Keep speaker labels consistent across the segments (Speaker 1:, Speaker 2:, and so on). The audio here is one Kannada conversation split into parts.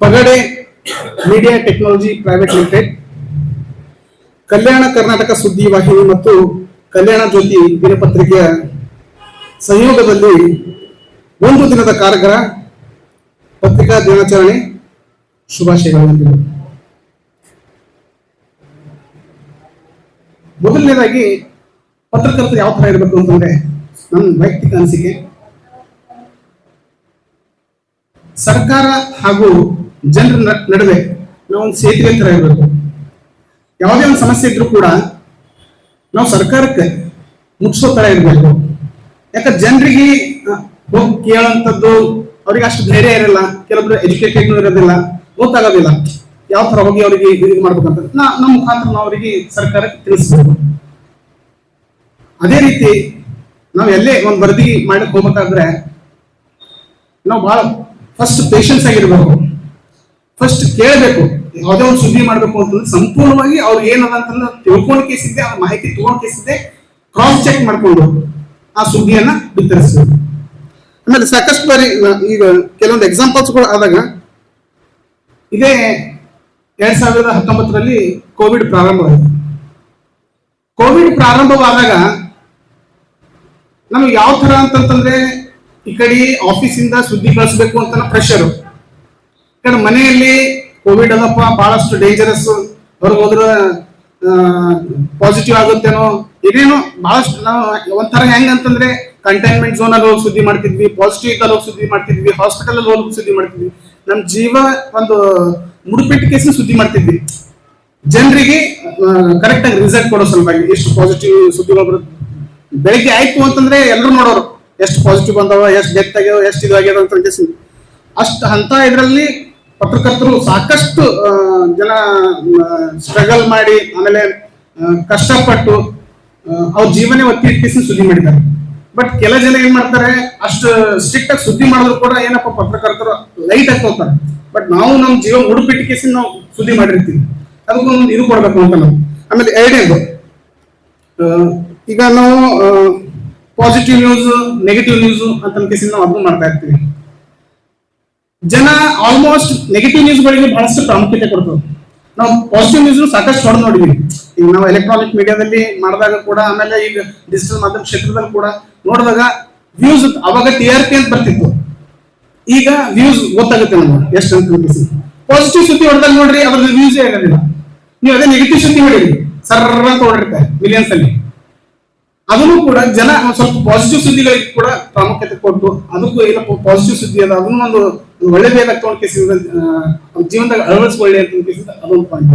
Speaker 1: Pagade media technology private limited Kalyana Karnataka ಸುದ್ದಿ ವಾಹಿನಿ ಮತ್ತು ಕಲ್ಯಾಣ ಜ್ಯೋತಿ ದಿನಪತ್ರಿಕೆಯ ಸಂಯೋಗದಲ್ಲಿ ಒಂದು ದಿನದ ಕಾರ್ಯಕ್ರಮ ಪತ್ರಿಕಾ ದಿನಾಚರಣೆ ಶುಭಾಶಯಗಳು ಮೊದಲನೇದಾಗಿ ಪತ್ರಕರ್ತರು ಯಾವ ತರ ಇರಬೇಕು ಅಂತಂದ್ರೆ ನನ್ನ ವೈಯಕ್ತಿಕ ಅನಿಸಿಕೆ ಸರ್ಕಾರ ಹಾಗೂ ಜನರ ನಡುವೆ ಒಂದು ಸೇತುವೆ ತರ ಇರಬೇಕು. ಯಾವುದೇ ಒಂದು ಸಮಸ್ಯೆ ಇದ್ರೂ ಕೂಡ ನಾವು ಸರ್ಕಾರಕ್ಕೆ ಮುಟ್ಸೋ ತರ ಇರಬೇಕು. ಯಾಕಂದ್ರೆ ಜನರಿಗೆ ಹೋಗಿ ಕೇಳೋಂಥದ್ದು ಅವ್ರಿಗೆ ಅಷ್ಟು ಧೈರ್ಯ ಇರಲ್ಲ ಕೆಲವೊಬ್ರು ಎಜುಕೇಟೆಡ್ ಇರೋದಿಲ್ಲ, ಗೊತ್ತಾಗೋದಿಲ್ಲ. ಯಾವ ತರ ಹೋಗಿ ಅವರಿಗೆ ಇದು ಮಾಡ್ಬೇಕಂತ ನಾ ನಮ್ಮ ಮುಖಾಂತರ ನಾವು ಅವರಿಗೆ ಸರ್ಕಾರಕ್ಕೆ ತಿಳಿಸ್ಬೇಕು. ಅದೇ ರೀತಿ ನಾವು ಎಲ್ಲೇ ಒಂದು ವರದಿ ಮಾಡಕ್ ಹೋಗ್ಬೇಕಾದ್ರೆ ನಾವು ಬಹಳ ಫಸ್ಟ್ ಪೇಷನ್ಸ್ ಆಗಿರ್ಬೇಕು. ಫಸ್ಟ್ ಕೇಳಬೇಕು. ಯಾವುದೇ ಒಂದು ಸುದ್ದಿ ಮಾಡಬೇಕು ಅಂತಂದ್ರೆ ಸಂಪೂರ್ಣವಾಗಿ ಅವ್ರು ಏನದ ಅಂತಂದ್ರೆ ತಿಳ್ಕೊಂಡು ಕೇಸಿದ್ದೆ ಅವ್ರ ಮಾಹಿತಿ ತಗೊಂಡು ಕೇಸಿದ್ದೆ ಕ್ರಾಸ್ ಚೆಕ್ ಮಾಡ್ಕೊಂಡು ಆ ಸುದ್ದಿಯನ್ನ ಬಿತ್ತರಿಸಬೇಕು. ಆಮೇಲೆ ಸಾಕಷ್ಟು ಬಾರಿ, ಈಗ ಕೆಲವೊಂದು ಎಕ್ಸಾಂಪಲ್ಸ್ಗಳು ಆದಾಗ ಇದೇ ಎರಡ್ ಸಾವಿರದ ಹತ್ತೊಂಬತ್ತರಲ್ಲಿ ಕೋವಿಡ್ ಪ್ರಾರಂಭವಾಯಿತು. ಕೋವಿಡ್ ಪ್ರಾರಂಭವಾದಾಗ ನಮ್ಗೆ ಯಾವ ತರ ಅಂತಂತಂದ್ರೆ ಈ ಕಡೆ ಆಫೀಸಿಂದ ಸುದ್ದಿ ಕಳಿಸ್ಬೇಕು ಅಂತ ಪ್ರೆಷರ್ ಈ ಮನೆಯಲ್ಲಿ ಕೋವಿಡ್ ಅದಪ್ಪ ಬಹಳಷ್ಟು ಡೇಂಜರಸ್ ಹೊರಗೆ ಹೋದ್ರೆ ಪಾಸಿಟಿವ್ ಆಗುತ್ತೇನೋ ಇದೇನೋ ಬಹಳಷ್ಟು ನಾವು ಒಂಥರ ಹೆಂಗಂತಂದ್ರೆ ಕಂಟೈನ್ಮೆಂಟ್ ಝೋನ್ ಅಲ್ಲಿ ಹೋಗಿ ಸುದ್ದಿ ಮಾಡ್ತಿದ್ವಿ ಪಾಸಿಟಿವ್ ಇದ್ದಲ್ಲಿ ಹೋಗಿ ಸುದ್ದಿ ಮಾಡ್ತಿದ್ವಿ ಹಾಸ್ಪಿಟಲ್ ಅಲ್ಲಿ ಹೋಗಿ ಸುದ್ದಿ ಮಾಡ್ತಿದ್ವಿ. ನಮ್ ಜೀವ ಒಂದು ಮುಡುಪೆಟ್ಟು ಕೇಸ್ ಸುದ್ದಿ ಮಾಡ್ತಿದ್ವಿ. ಜನರಿಗೆ ಕರೆಕ್ಟ್ ಆಗಿ ರಿಸಲ್ಟ್ ಕೊಡೋ ಸಲುವಾಗಿ ಎಷ್ಟು ಪಾಸಿಟಿವ್ ಸುದ್ದಿಗಳು ಬರುತ್ತೆ. ಬೆಳಿಗ್ಗೆ ಆಯ್ತು ಅಂತಂದ್ರೆ ಎಲ್ಲರೂ ನೋಡೋರು. ಎಷ್ಟು ಪಾಸಿಟಿವ್ ಬಂದವ, ಎಷ್ಟು ಡೆತ್ ಆಗ್ಯಾವ, ಎಷ್ಟು ಇದು ಆಗ್ಯಾವ ಅಂತ ಕೇಸಿ ಅಷ್ಟು ಅಂತ ಇದರಲ್ಲಿ ಪತ್ರಕರ್ತರು ಸಾಕಷ್ಟು ಜನ ಸ್ಟ್ರಗಲ್ ಮಾಡಿ, ಆಮೇಲೆ ಕಷ್ಟಪಟ್ಟು ಅವ್ರ ಜೀವನ ಒತ್ತಿ ಇಟ್ಟಿಸಿ ಸುದ್ದಿ ಮಾಡಿದ್ದಾರೆ. ಬಟ್ ಕೆಲ ಜನ ಏನ್ ಮಾಡ್ತಾರೆ, ಅಷ್ಟು ಸ್ಟ್ರಿಕ್ಟ್ ಆಗಿ ಸುದ್ದಿ ಮಾಡಿದ್ರು ಕೂಡ ಏನಪ್ಪ ಪತ್ರಕರ್ತರು ಲೈಟ್ ಆಗಿ ಹೋಗ್ತಾರೆ ಬಟ್ ನಾವು ನಮ್ಮ ಜೀವ ಮುಡುಪಿಟ್ಟಿಕೆಸಿ ನಾವು ಸುದ್ದಿ ಮಾಡಿರ್ತೀವಿ. ಅದಕ್ಕೊಂದು ಇದು ಕೊಡ್ಬೇಕು ಅಂತ ನಾವು. ಆಮೇಲೆ ಎರಡನೇದು ಈಗ ನಾವು ಪಾಸಿಟಿವ್ ನ್ಯೂಸ್ ನೆಗೆಟಿವ್ ನ್ಯೂಸ್ ಅಂತ ಕೇಸಿಂದ ನಾವು ಅದನ್ನು ಮಾಡ್ತಾ ಇರ್ತೀವಿ. ಜನ ಆಲ್ಮೋಸ್ಟ್ ನೆಗೆಟಿವ್ ನ್ಯೂಸ್ಗಳಿಗೆ ಬಹಳಷ್ಟು ಪ್ರಾಮುಖ್ಯತೆ ಕೊಡ್ತದೆ ನಾವು ಪಾಸಿಟಿವ್ ನ್ಯೂಸ್ ಸಾಕಷ್ಟು ಹೊಡೆದು ನೋಡಿದೀವಿ. ಈಗ ನಾವು ಎಲೆಕ್ಟ್ರಾನಿಕ್ ಮೀಡಿಯಾದಲ್ಲಿ ಮಾಡಿದಾಗ ಕೂಡ, ಆಮೇಲೆ ಈಗ ಡಿಜಿಟಲ್ ಮಾಧ್ಯಮ ಕ್ಷೇತ್ರದಲ್ಲಿ ಕೂಡ ನೋಡಿದಾಗ ವ್ಯೂಸ್ ಅವಾಗ ಟಿ ಆರ್ ಪಿ ಅಂತ ಬರ್ತಿತ್ತು. ಈಗ ವ್ಯೂಸ್ ಗೊತ್ತಾಗುತ್ತೆ ನಮ್ಗೆ ಎಷ್ಟು ಅಂತ ಪಾಸಿಟಿವ್ ಸುದ್ದಿ ಹೊಡೆದಾಗ ನೋಡ್ರಿ ಅವ್ರದ್ದು ವ್ಯೂಸ್ ಇರೋದಿಲ್ಲ ನೀವು ಅದೇ ನೆಗೆಟಿವ್ ಸುದ್ದಿ ಹೊಡೀರಿ ಸರ್ರ ಅಂತ ಹೊಡಿರ್ತಾರೆ ಮಿಲಿಯನ್ಸ್ ಅಲ್ಲಿ. ಅದನ್ನು ಕೂಡ ಜನ ಸ್ವಲ್ಪ ಪಾಸಿಟಿವ್ ಸುದ್ದಿಗಳಿಗೆ ಕೂಡ ಪ್ರಾಮುಖ್ಯತೆ ಕೊಟ್ಟು ಅದಕ್ಕೂ ಏನಪ್ಪ ಪಾಸಿಟಿವ್ ಸುದ್ದಿ ಅದ, ಅದನ್ನು ಒಂದು ಒಳ್ಳೆಯದಾಗಿ ತಗೊಂಡ್ ಕೇಸಿಂದ ಜೀವನದಾಗ ಅಳವಡಿಸ್ಕೊಳ್ಳಿ ಅಂತ ಅದೊಂದು ಪಾಯಿಂಟ್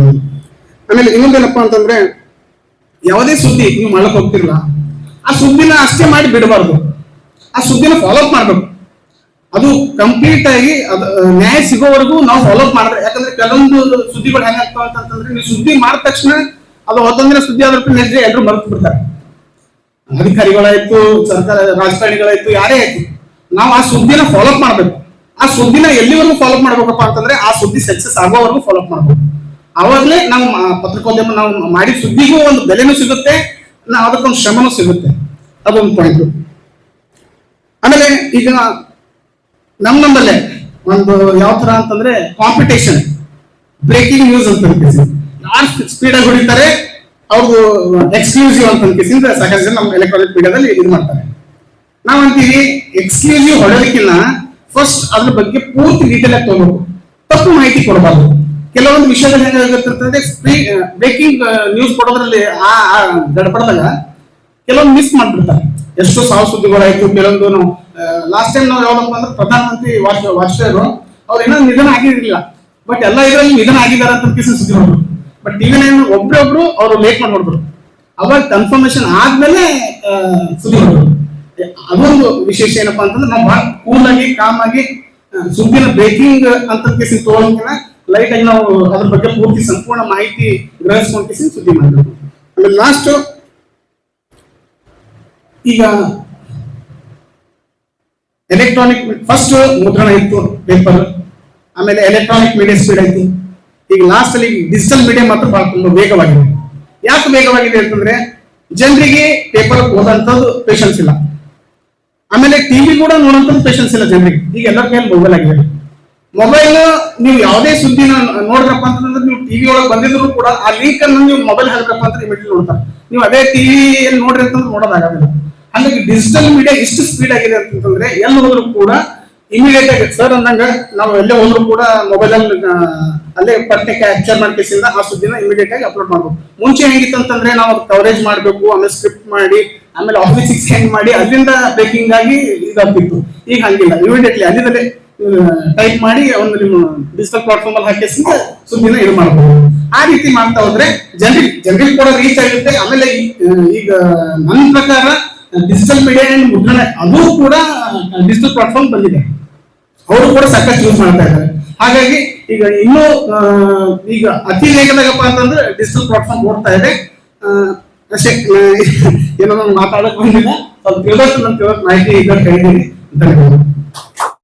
Speaker 1: ಆಮೇಲೆ ಇನ್ನೊಂದೇನಪ್ಪ ಅಂತಂದ್ರೆ, ಯಾವುದೇ ಸುದ್ದಿ ನೀವು ಮಾಡಕ್ ಹೋಗ್ತಿರಲ್ಲ, ಆ ಸುದ್ದಿನ ಅಷ್ಟೇ ಮಾಡಿ ಬಿಡಬಾರ್ದು. ಆ ಸುದ್ದಿನ ಫಾಲೋ ಅಪ್ ಮಾಡ್ಬೇಕು. ಅದು ಕಂಪ್ಲೀಟ್ ಆಗಿ ಅದು ನ್ಯಾಯ ಸಿಗೋವರೆಗೂ ನಾವು ಫಾಲೋ ಅಪ್ ಮಾಡಿದ್ರೆ, ಯಾಕಂದ್ರೆ ಕೆಲವೊಂದು ಸುದ್ದಿಗಳು ಹೆಂಗಾಗ್ತಾವ ಅಂತಂದ್ರೆ ನೀವು ಸುದ್ದಿ ಮಾಡಿದ ತಕ್ಷಣ ಅದು ಹೊತ್ತೊಂದಿನ ಸುದ್ದಿ ಆದ್ರೆ ನೆಕ್ಸ್ಟ್ ಡೇ ಎಲ್ಲರೂ ಮರೆತು ಬಿಡ್ತಾರೆ. ಅಧಿಕಾರಿಗಳಾಯ್ತು, ಸರ್ಕಾರ, ರಾಜಕಾರಣಿಗಳಾಯ್ತು, ಯಾರೇ ಆಯ್ತು, ನಾವು ಆ ಸುದ್ದಿನ ಫಾಲೋಅಪ್ ಮಾಡ್ಬೇಕು. ಆ ಸುದ್ದಿನ ಎಲ್ಲಿವರೆಗೂ ಫಾಲೋಅಪ್ ಮಾಡ್ಬೇಕಪ್ಪ ಅಂತಂದ್ರೆ ಆ ಸುದ್ದಿ ಸಕ್ಸಸ್ ಆಗೋವರೆಗೂ ಫಾಲೋಅಪ್ ಮಾಡ್ಬೇಕು. ಅವಾಗಲೇ ನಾವು ಪತ್ರಿಕೋದ್ಯಮ ನಾವು ಮಾಡಿದ ಸುದ್ದಿಗೂ ಒಂದು ಬೆಲೆನೂ ಸಿಗುತ್ತೆ, ನಾವು ಅದಕ್ಕೊಂದು ಶ್ರಮನೂ ಸಿಗುತ್ತೆ. ಅದೊಂದು ಪಾಯಿಂಟ್ ಆಮೇಲೆ ಈಗ ನಮ್ ನಮ್ಮಲ್ಲೇ ಒಂದು ಯಾವ ತರ ಅಂತಂದ್ರೆ ಕಾಂಪಿಟೇಷನ್ ಬ್ರೇಕಿಂಗ್ ನ್ಯೂಸ್ ಅಂತ ಯಾರು ಸ್ಪೀಡ್ ಆಗಿ ಹೊಡಿತಾರೆ ಅವ್ರದ್ದು ಎಕ್ಸ್ಕ್ಲೂಸಿವ್ ಅಂತ ಅನ್ಕೇಸಿಂದ ಸಾಕಷ್ಟು ಜನ ನಮ್ಮ ಎಲೆಕ್ಟ್ರಾನಿಕ್ ಮೀಡಿಯಾದಲ್ಲಿ ಇದು ಮಾಡ್ತಾರೆ. ನಾವಂತೀವಿ ಎಕ್ಸ್ಕ್ಲೂಸಿವ್ ಹೊಡೋದಕ್ಕಿಂತ ಫಸ್ಟ್ ಅದ್ರ ಬಗ್ಗೆ ಪೂರ್ತಿ ಡೀಟೇಲ್ ಆಗಿ ತಗೋಬೇಕು. ತಪ್ಪು ಮಾಹಿತಿ ಕೊಡಬಾರ್ದು. ಕೆಲವೊಂದು ವಿಷಯದಲ್ಲಿ ಹೆಂಗಾಗುತ್ತಿರ್ತದೆ ಬ್ರೇಕಿಂಗ್ ನ್ಯೂಸ್ ಕೊಡೋದ್ರಲ್ಲಿ ಆ ಗಡಪಡದಾಗ ಕೆಲವೊಂದು ಮಿಸ್ ಮಾಡ್ಬಿಡ್ತಾರೆ. ಎಷ್ಟೋ ಸಾವು ಸುದ್ದಿಗಳಾಯ್ತು ಕೆಲವೊಂದು ಲಾಸ್ಟ್ ಟೈಮ್ ನಾವು ಯಾವ್ದಪ್ಪ ಅಂದ್ರೆ ಪ್ರಧಾನಮಂತ್ರಿ ವಾಜ್ ವಾಜಪೇಯಿ ಅವರು ಅವ್ರು ಏನೋ ನಿಧನ ಆಗಿರ್ಲಿಲ್ಲ. ಬಟ್ ಎಲ್ಲ ಇದರಲ್ಲಿ ನಿಧನ ಆಗಿದ್ದಾರೆ ಅಂತ ಸುದ್ದಿ ಬಟ್ ನೈನ್ ಒಬ್ರೊಬ್ರು ಅವರು ಲೇಟ್ ಮಾಡ್ಬಿಡ್ರು ಅವಾಗ ಕನ್ಫರ್ಮೇಶನ್ ಆದ್ಮೇಲೆ ಸುದ್ದಿ ಅದೊಂದು ವಿಶೇಷ ಏನಪ್ಪಾ ಅಂತಂದ್ರೆ ನಾವು ಬಹಳ ಕೂಲ್ ಆಗಿ ಕಾಮ್ ಆಗಿ ಸುದ್ದಿನ ಬ್ರೇಕಿಂಗ್ ಅಂತ ಕೇಸಿ ತಗೊಳಂಗಿಲ್ಲ ಲೈಟ್ ಆಗಿ ನಾವು ಅದ್ರ ಬಗ್ಗೆ ಪೂರ್ತಿ ಸಂಪೂರ್ಣ ಮಾಹಿತಿ ಗ್ರಹಿಸ್ಕೊಂಡ್ ಸುದ್ದಿ ಮಾಡಬೇಕು. ಆಮೇಲೆ ಲಾಸ್ಟ್ ಈಗ ಎಲೆಕ್ಟ್ರಾನಿಕ್ ಫಸ್ಟ್ ಮುದ್ರಣ ಇತ್ತು ಪೇಪರ್ ಆಮೇಲೆ ಎಲೆಕ್ಟ್ರಾನಿಕ್ ಮೀಡಿಯಾ ಸ್ಪೀಡ್ ಆಯ್ತು. ಈಗ ಲಾಸ್ಟ್ ಅಲ್ಲಿ ಡಿಜಿಟಲ್ ಮೀಡಿಯಾ ಮಾತ್ರ ಬಹಳ ತುಂಬಾ ವೇಗವಾಗಿದೆ. ಯಾಕೆ ವೇಗವಾಗಿದೆ ಅಂತಂದ್ರೆ ಜನರಿಗೆ ಪೇಪರ್ ಓದಂತದ್ದು ಪೇಷನ್ಸ್ ಇಲ್ಲ. ಆಮೇಲೆ ಟಿವಿ ಕೂಡ ನೋಡೋಂಥದ್ದು ಪೇಷನ್ಸ್ ಇಲ್ಲ ಜನರಿಗೆ. ಈಗ ಎಲ್ಲರ ಕೈಯಲ್ಲಿ ಮೊಬೈಲ್ ಆಗಿದೆ. ಮೊಬೈಲ್ ನೀವು ಯಾವುದೇ ಸುದ್ದಿನ ನೋಡ್ರಪ್ಪ ಅಂತಂದ್ರೆ ನೀವು ಟಿವಿ ಒಳಗೆ ಬಂದಿದ್ರು ಕೂಡ ಆ ಲಿಂಕ್ ಅನ್ನು ನೀವು ಮೊಬೈಲ್ ಹಾಕ್ರಪ್ಪ ಅಂತ ಇಮಿಡಿಯೇಟ್ ನೋಡ್ತಾರೆ. ನೀವು ಅದೇ ಟಿವಿ ಎಲ್ಲಿ ನೋಡ್ರಿ ಅಂತಂದ್ರೆ ನೋಡೋದಾಗೋದಿಲ್ಲ. ಹಾಗಾಗಿ ಡಿಜಿಟಲ್ ಮೀಡಿಯಾ ಇಷ್ಟು ಸ್ಪೀಡ್ ಆಗಿದೆ ಅಂತಂದ್ರೆ ಎಲ್ಲಿ ಹೋದ್ರು ಕೂಡ ಇಮಿಡಿಯೇಟ್ ಆಗಿ ಸರ್ ಅಂದಂಗ ನಾವು ಎಲ್ಲೇ ಹೋದ್ರು ಕೂಡ ಮೊಬೈಲ್ ಅಲ್ಲಿ ಅಲ್ಲೇ ಪಟ್ಟೆ ಕ್ಯಾಪ್ಚರ್ ಮಾಡ್ಕೇಸಿಂದ ಆ ಸುದ್ದಿನ ಇಮಿಡಿಯೇಟ್ ಆಗಿ ಅಪ್ಲೋಡ್ ಮಾಡ್ಬೇಕು ಮುಂಚೆ ಹೇಗಿತ್ತು ಅಂತಂದ್ರೆ ನಾವು ಕವರೇಜ್ ಮಾಡಬೇಕು, ಆಮೇಲೆ ಸ್ಕ್ರಿಪ್ಟ್ ಮಾಡಿ, ಆಮೇಲೆ ಆಫೀಸ್ ಸೆಂಡ್ ಮಾಡಿ ಅಲ್ಲಿಂದ ಬ್ರೇಕಿಂಗ್ ಆಗಿ ಇದಾಗ್ತಿತ್ತು. ಈಗ ಹಂಗಿಲ್ಲ. ಇಮಿಡಿಯೇಟ್ಲಿ ಅಲ್ಲಿಂದಲೇ ಟೈಪ್ ಮಾಡಿ ಒಂದು ನಿಮ್ಮ ಡಿಜಿಟಲ್ ಪ್ಲಾಟ್ಫಾರ್ಮ್ ಅಲ್ಲಿ ಹಾಕಿಸಿಂದ ಸುದ್ದಿನ ಇದು ಮಾಡ್ಬೋದು. ಆ ರೀತಿ ಮಾಡ್ತಾ ಹೋದ್ರೆ ಜನರಿಗೆ ಜನರಿಗೆ ಕೂಡ ರೀಚ್ ಆಗುತ್ತೆ. ಆಮೇಲೆ ಈಗ ನನ್ನ ಪ್ರಕಾರ ಡಿಜಿಟಲ್ ಮೀಡಿಯಾ ಮುದ್ರಣ ಅದು ಕೂಡ ಡಿಜಿಟಲ್ ಪ್ಲಾಟ್ಫಾರ್ಮ್ ಬಂದಿದೆ. ಅವರು ಕೂಡ ಸಾಕಷ್ಟು ಯೂಸ್ ಮಾಡ್ತಾ ಇದ್ದಾರೆ. ಹಾಗಾಗಿ ಈಗ ಇನ್ನೂ ಈಗ ಅತಿ ವೇಗದಾಗಪ್ಪ ಅಂತಂದ್ರೆ ಡಿಜಿಟಲ್ ಪ್ಲಾಟ್ಫಾರ್ಮ್ ಓಡ್ತಾ ಇದೆ. ಅಷ್ಟೇ ಏನೋ ನಾನು ಮಾತಾಡಕ್ ಬಂದಿಲ್ಲ. ಸ್ವಲ್ಪ ತಿಳ್ದಷ್ಟು ನಾನು ತಿಳ್ದಷ್ಟು ಮಾಹಿತಿ ಈಗ ಹೇಳಿದ್ದೀನಿ ಧನ್ಯವಾದ